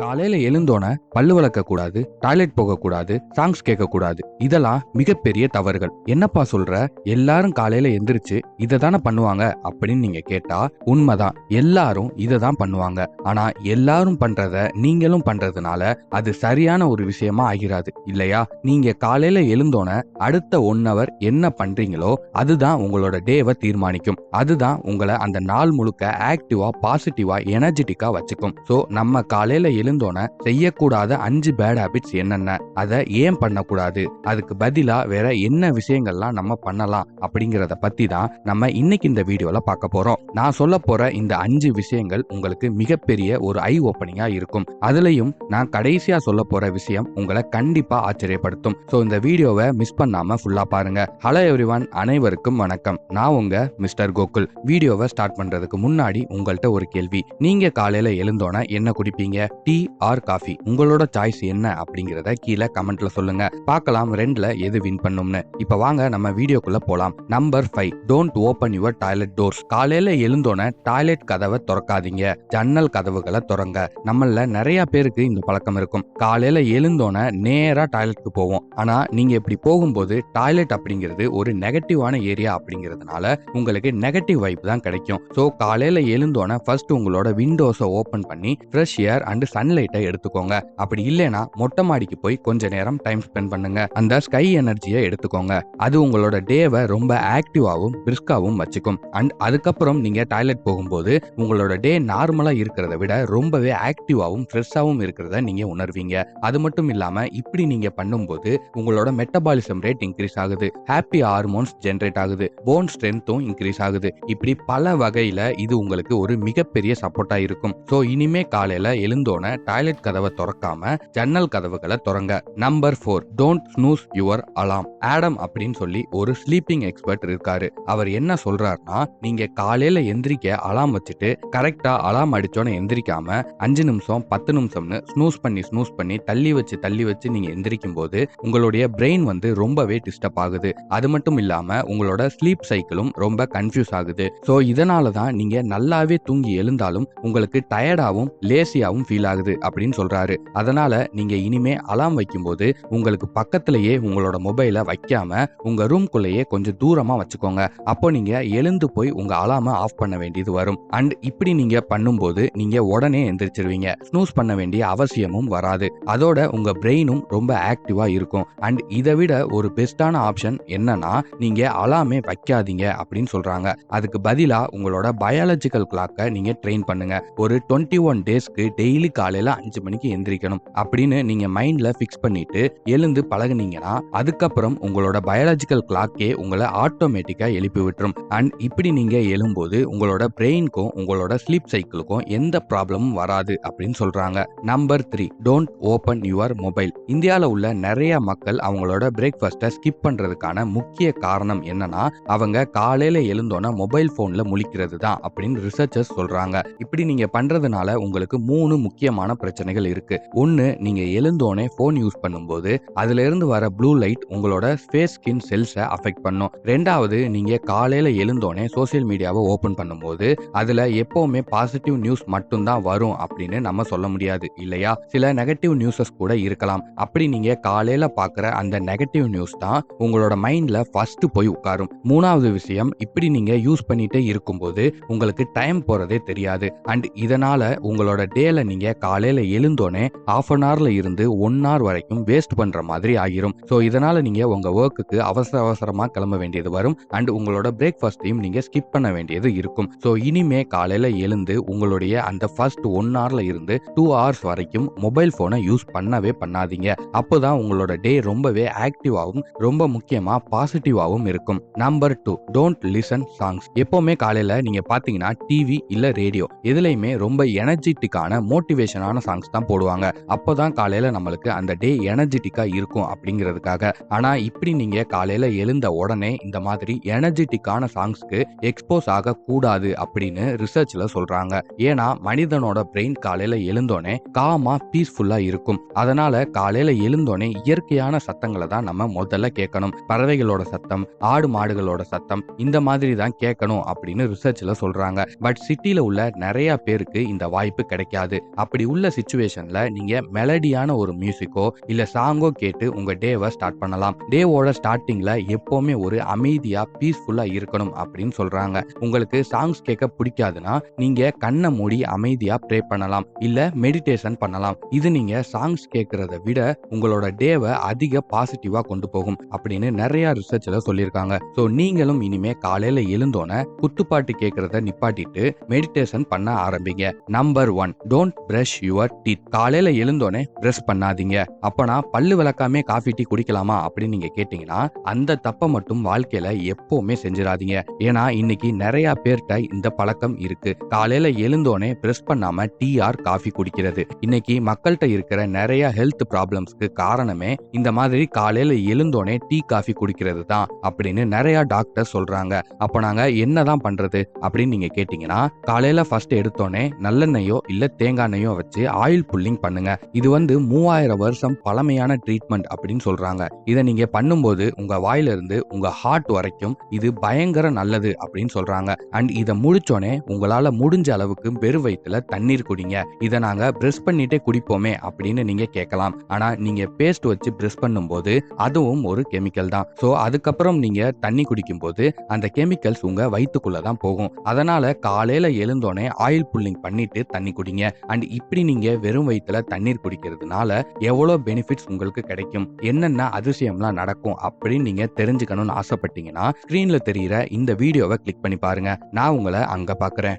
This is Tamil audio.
காலையில எழுந்தோன பல்லு வளர்க்க கூடாது டாய்லெட் போக கூடாது சாங்ஸ் கேட்க கூடாது. இதெல்லாம் மிகப்பெரிய தவறுகள். என்னப்பா சொல்ற? எல்லாரும் காலையில எந்திரிச்சு இதை தானே பண்ணுவாங்க அப்படின்னு நீங்க கேட்டா உண்மைதான். எல்லாரும் இதை தான் பண்ணுவாங்க. ஆனா எல்லாரும் பண்றத நீங்களும் பண்றதுனால அது சரியான ஒரு விஷயமா ஆகிறாது இல்லையா? நீங்க காலையில எழுந்தோன அடுத்த ஒன் ஹவர் என்ன பண்றீங்களோ அதுதான் உங்களோட டேவை தீர்மானிக்கும். அதுதான் உங்களை அந்த நாள் முழுக்க ஆக்டிவா பாசிட்டிவா எனர்ஜெட்டிக்கா வச்சுக்கும். ஸோ நம்ம காலையில எழுந்தோன செய்யக்கூடாத அஞ்சு பேட் ஹேபிட்ஸ் என்னென்ன? அதை ஏன் பண்ணக்கூடாது? அதுக்கு பதிலா வேற என்ன விஷயங்கள்லாம் நம்ம பண்ணலாம் அப்படிங்கிறத பத்தி தான் நம்ம இன்னைக்கு இந்த வீடியோல பார்க்க போறோம். நான் சொல்ல போற இந்த அஞ்சு விஷயங்கள் உங்களுக்கு மிகப்பெரிய ஒரு ஐ ஓப்பனிங்கா இருக்கும். அதுலயும் நான் கடைசியா சொல்ல போற விஷயம் உங்களை கண்டிப்பா ஆச்சரியப்படுத்தும். ஸோ இந்த வீடியோவை மிஸ் பண்ணாம ஃபுல்லா பாருங்க. ஹலோ எவ்ரிவான் அனைவருக்கும் வணக்கம். நான் உங்க மிஸ்டர் கோகுல். வீடியோவை ஸ்டார்ட் பண்றதுக்கு முன்னாடி உங்கள்கிட்ட ஒரு கேள்வி. நீங்க காலையில எழுந்தோன என்ன குடிப்பீங்க? Tea or coffee. உங்களோட சாய்ஸ் என்ன அப்படிங்கறத கீழே கமெண்ட்ல சொல்லுங்க. பார்க்கலாம் ரெண்டுல எது வின் பண்ணும்னு. இப்ப வாங்க நம்ம வீடியோக்குள்ள போலாம். Number five don't open your toilet doors காலையில எழுந்தோன டாய்லெட் கதவை திறக்காதீங்க. ஜன்னல் கதவுகளை திறங்க. நம்மள நிறைய பேருக்கு இந்த பழக்கம் இருக்கும். காலையில எழுந்தோன நேரா டாய்லெட்க்கு போவோம். ஆனா நீங்க இப்படி போகும்போது டாய்லெட் அப்படிங்கிறது ஒரு நெகட்டிவான ஏரியா அப்படிங்கிறதுனால உங்களுக்கு நெகட்டிவ் வைப் தான் கிடைக்கும். ஸோ காலையில எழுந்தோன ஃபர்ஸ்ட் உங்களோட விண்டோஸை ஓபன் பண்ணி ஃப்ரெஷ் ஏர் அண்ட் சன்லைட்டை எடுத்துக்கோங்க. அப்படி இல்லைன்னா மொட்டை மாடிக்கு போய் கொஞ்ச நேரம் டைம் ஸ்பெண்ட் பண்ணுங்க. அந்த ஸ்கை எனர்ஜியை எடுத்துக்கோங்க. அது உங்களோட டேவை ரொம்ப ஆக்டிவாகவும் பிரிஸ்காவும் வச்சுக்கும். அண்ட் அதுக்கப்புறம் நீங்க டாய்லெட் போகும்போது உங்களோட டே நார்மலா இருக்கிறத விட ரொம்பவே ஆக்டிவாகவும் ஃப்ரெஷ்ஷாகவும் இருக்கிறத நீங்க உணர்வீங்க. அது மட்டும் இல்லாம இப்படி நீங்க பண்ணும்போது உங்களோட மெட்டபாலிசம் ரேட் இன்க்ரீஸ் ஆகுது. ஹாப்பி ஹார்மோன்ஸ் ஜென்ரேட் ஆகுது. போன் ஸ்ட்ரென்த்தும் இன்க்ரீஸ் ஆகுது. இப்படி பல வகையில இது உங்களுக்கு ஒரு மிகப்பெரிய சப்போர்ட்டா இருக்கும். ஸோ இனிமே காலையில எழுந்தோன டாய்லெட் கதவை திறக்காம ஜன்னல் கதவுகளை திறங்க. Number four don't snooze your alarm Adam அப்படின்னு சொல்லி ஒரு ஸ்லீப்பிங் எக்ஸ்பர்ட் இருக்காரு. அவர் என்ன சொல்றாருன்னா நீங்க காலையில எந்திரிக்க அலாம் வச்சுட்டு கரெக்டா அலாம் அடிச்சோன்னு எந்திரிக்காம அஞ்சு நிமிஷம் பத்து நிமிஷம்னு ஸ்னூஸ் பண்ணி ஸ்னூஸ் பண்ணி தள்ளி வச்சு தள்ளி வச்சு நீங்க எந்திரிக்கும் போது உங்களுடைய பிரெயின் வந்து ரொம்பவே டிஸ்டர்ப் ஆகுது. அது மட்டும் இல்லாம உங்களோட ஸ்லீப் சைக்கிளும் ரொம்ப கன்ஃபியூஸ் ஆகுது. ஸோ இதனால தான் நீங்க நல்லாவே தூங்கி எழுந்தாலும் உங்களுக்கு டயர்டாகவும் லேசியாகவும் ஃபீல் ஆகுது. அப்படின்னு சொல்றாரு. அதனால நீங்க இனிமே அலாம் வைக்கும்போது உங்களுக்கு பக்கத்திலேயே உங்களோட மொபைலை வைக்காம உங்க ரூம்குள்ளேயே கொஞ்சம் தூரமா வச்சுக்கோங்க. அப்போ நீங்க எழுந்து போய் உங்க அலாம ஆஃப் பண்ண வேண்டியது வரும். அண்ட் இப்படி நீங்க பண்ணும்போது நீங்க உடனே எந்திரிச்சிருவீங்க. ஸ்னூஸ் பண்ண வேண்டிய அவசியமும் வராது. அதோட உங்க பிரெயினும் ரொம்ப ஆக்டிவா இருக்கும். அண்ட் இதை விட ஒரு பெஸ்டான ஆப்ஷன் என்னன்னா நீங்க அலாமே வைக்காதீங்க அப்படின்னு சொல்றாங்க. அதுக்கு பதிலா உங்களோட பயாலஜிக்கல் கிளாக்கை நீங்க ட்ரெயின் பண்ணுங்க. ஒரு டுவெண்ட்டி ஒன் டேஸ்க்கு டெய்லி காலையில அஞ்சு மணிக்கு எந்திரிக்கணும் அப்படின்னு நீங்க மைண்ட்ல ஃபிக்ஸ் பண்ணிட்டு எழுந்து பழகுனீங்கன்னா அதுக்கப்புறம் உங்களோட பயாலஜிக்கல் கிளாக்கே உங்களை ஆட்டோமேட்டிக்கா எழுப்பி விட்டுரும். அண்ட் இப்படி நீங்க எழும்போது உங்களோட பிரெயின்க்கும் உங்களோட ஸ்லீப் சைக்கிளுக்கும் எந்த ப்ராப்ளமும் வராது அப்படின்னு சொல்றாங்க. Number three don't open your mobile இந்தியாவில் உள்ள நிறைய மக்கள் அவங்களோட பிரேக்ஃபாஸ்ட்டை ஸ்கிப் பண்றதுக்கான முக்கிய காரணம் என்னன்னா அவங்க காலையில எழுந்தோன்னா மொபைல் போன்ல முழிக்கிறது தான் அப்படின்னு ரிசர்ச்சர்ஸ் சொல்றாங்க. இப்படி நீங்க பண்றதுனால உங்களுக்கு மூணு முக்கியமான பிரச்சனைகள் இருக்கு. ஒன்னு நீங்க எழுந்தோனே ஃபோன் யூஸ் பண்ணும்போது அதுல இருந்து வர ப்ளூ லைட் உங்களோட ஃபேஸ் ஸ்கின் செல்ஸை அஃபெக்ட் பண்ணும். ரெண்டாவது நீங்க காலையில எழுந்தோனே சோஷியல் மீடியாவை ஓபன் பண்ணும்போது அதுல எப்பவுமே பாசிட்டிவ் நியூஸ் மட்டும்தான் வரும் அப்படின்னு நம்ம சொல்ல முடியாது இல்லையா? சில நெகட்டிவ் நியூஸஸ் கூட இருக்கலாம். அப்படி நீங்க காலையில பாக்குற அந்த நெகட்டிவ் நியூஸ் தான் உங்களோட மைண்ட்ல ஃபர்ஸ்ட் போய் உட்காரும். மூணாவது விஷயம் இப்படி நீங்க யூஸ் பண்ணிட்டே இருக்கும்போது உங்களுக்கு டைம் போறதே தெரியாது. அண்ட் இதனால உங்களோட டேல நீங்க காலையில எழுந்தோனே ஹாஃப் அன் ஹவர்ல இருந்து ஒன் ஹவர் வரைக்கும் வேஸ்ட் பண்ற மாதிரி ஆகிரும் ஸோ இதனால நீங்க உங்க ஒர்க்குக்கு அவசர அவசரமா கிளம்ப வேண்டியது வரும். அண்ட் உங்களோட பிரேக்ஃபாஸ்டையும் நீங்க ஸ்கிப் பண்ண வேண்டியது இருக்கும். ஸோ இனிமே காலையில எழுந்து உங்களுடைய அந்த ஃபர்ஸ்ட் ஒன் ஹவர்ல இருந்து டூ ஹவர்ஸ் வரைக்கும் மொபைல் போனை யூஸ் பண்ணவே பண்ணாதீங்க. அப்போதான் உங்களோட டே ரொம்பவே ஆக்டிவாகவும் ரொம்ப முக்கியமா பாசிட்டிவாகவும் இருக்கும். Number two don't listen songs எப்பவுமே காலையில நீங்க பாத்தீங்கன்னா டிவி இல்ல ரேடியோ எதுலையுமே ரொம்ப எனர்ஜெட்டிக்கான மோட்டிவேஷனான சாங்ஸ் தான் போடுவாங்க. அப்போதான் காலையில நம்மளுக்கு அந்த டே எனர்ஜெட்டிக்காக இருக்கும் அப்படிங்கிறதுக்காக. ஆனா இப்படி நீங்க காலையில எழுந்த உடனே இந்த மாதிரி எனர்ஜெட்டிக்கான சாங்ஸ்க்கு எக்ஸ்போஸ் ஆக கூடாது அப்படின்னு ரிசர்ச்ல சொல்றாங்க. ஏன்னா மனிதனோட பிரெயின் காலையில எழுந்தோனே காமா பீஸ்ஃபுல்லா இருக்கும். அதனால காலையில எழுந்தோனே இயற்கையான சத்தங்களை தான் நம்ம முதல்ல கேட்கணும். பறவைகளோட சத்தம் ஆடு மாடுகளோட சத்தம் இந்த மாதிரி தான் கேட்கணும் அப்படின்னு ரிசர்ச்ல சொல்றாங்க. பட் சிட்டில உள்ள நிறைய பேருக்கு இந்த வாய்ப்பு கிடைக்காது. அப்படி உள்ள சுச்சுவேஷன்ல நீங்க மெலடியான ஒரு மியூசிக்கோ இல்ல சாங்கோ கேட்டு உங்க டேவை ஸ்டார்ட் பண்ணலாம். டேவோட ஸ்டார்டிங்ல எப்பவுமே ஒரு அமைதியா பீஸ்ஃபுல்லா இருக்கணும் அப்படின்னு சொல்றாங்க. உங்களுக்கு சாங்ஸ் கேட்க பிடிக்காதுன்னா நீங்க கண்ணை மூடி அமைதியா ப்ரே பண்ணலாம். இல்ல மெடிடேஷன் பண்ணலாம். இது நீங்க சாங்ஸ் கேட்கறத விட உங்களோட டேவை அதிக பாசிட்டிவா கொண்டு போகும் அப்படின்னு நிறைய ரிசர்ச்ல சொல்லியிருக்காங்க. ஸோ நீங்களும் இனிமே காலையில எழுந்தோன்னே குத்துப்பாட்டு கேட்கறத நிப்பாட்டிட்டு மெடிடேஷன் பண்ண ஆரம்பிங்க. Number one don't brush your teeth காலையில எழுந்தோடனே பிரஷ் பண்ணாதீங்க. அப்பனா பல்லு விளக்காமே காஃபி டீ குடிக்கலாமா அப்படின்னு நீங்க கேட்டீங்கன்னா அந்த தப்பை மட்டும் வாழ்க்கையில எப்பவுமே செஞ்சிடாதீங்க. ஏன்னா இன்னைக்கு நிறைய பேர்கிட்ட இந்த பழக்கம் இருக்கு. காலையில எழுந்தோடனே பிரஷ் பண்ணாம டீ ஆர் காஃபி குடிக்கிறது. இன்னைக்கு மக்கள்கிட்ட இருக்கிற நிறைய ஹெல்த் ப்ராப்ளம்ஸ்க்கு காரணமே இந்த மாதிரி காலையில எழுந்தோடனே டீ காஃபி குடிக்கிறது தான் அப்படின்னு நிறைய டாக்டர் சொல்றாங்க. அப்ப நாங்க என்னதான் பண்றது அப்படின்னு நீங்க கேட்டீங்கன்னா காலையில ஃபர்ஸ்ட் எடுத்தோடனே நல்லெண்ணெயோ இல்ல தேங்காய் எண்ணெயோ வச்சு ஆயில் புல்லிங் பண்ணுங்க. இது வந்து மூவாயிரம் வருஷம் பழமையான ட்ரீட்மெண்ட் அப்படின்னு சொல்றாங்க. இதை நீங்க பண்ணும்போது உங்க வாயிலிருந்து உங்க ஹார்ட் வரைக்கும் இது பயங்கர நல்லது அப்படின்னு சொல்றாங்க. அண்ட் இதை முடிச்சோடனே உங்களால முடிஞ்ச அளவுக்கு வெறு வயிற்றுல தண்ணீர் குடிங்க. இதை நாங்க பிரஷ் பண்ணிட்டே குடிப்போமே அப்படின்னு நீங்க கேட்கலாம். ஆனா நீங்க பேஸ்ட் வச்சு பிரஷ் பண்ணும்போது அதுவும் ஒரு கெமிக்கல் தான். ஸோ அதுக்கப்புறம் நீங்க தண்ணி குடிக்கும்போது அந்த கெமிக்கல்ஸ் உங்க வயிற்றுக்குள்ள தான் போகும். அதனால காலையில எழுந்தோனே ஆயில் புல்லிங் பண்ணிட்டு தண்ணி குடிங்க. அண்ட் இப்படி நீங்க வெறும் வயிற்றுல தண்ணீர் குடிக்கிறதுனால எவ்வளோ பெனிஃபிட்ஸ் உங்களுக்கு கிடைக்கும்? என்னென்ன அதிசயம்லாம் நடக்கும் அப்படின்னு நீங்க தெரிஞ்சுக்கணும்னு ஆசைப்பட்டீங்கன்னா ஸ்கிரீன்ல தெரியிற இந்த வீடியோவை கிளிக் பண்ணி பாருங்க. நான் உங்களை அங்க பார்க்குறேன்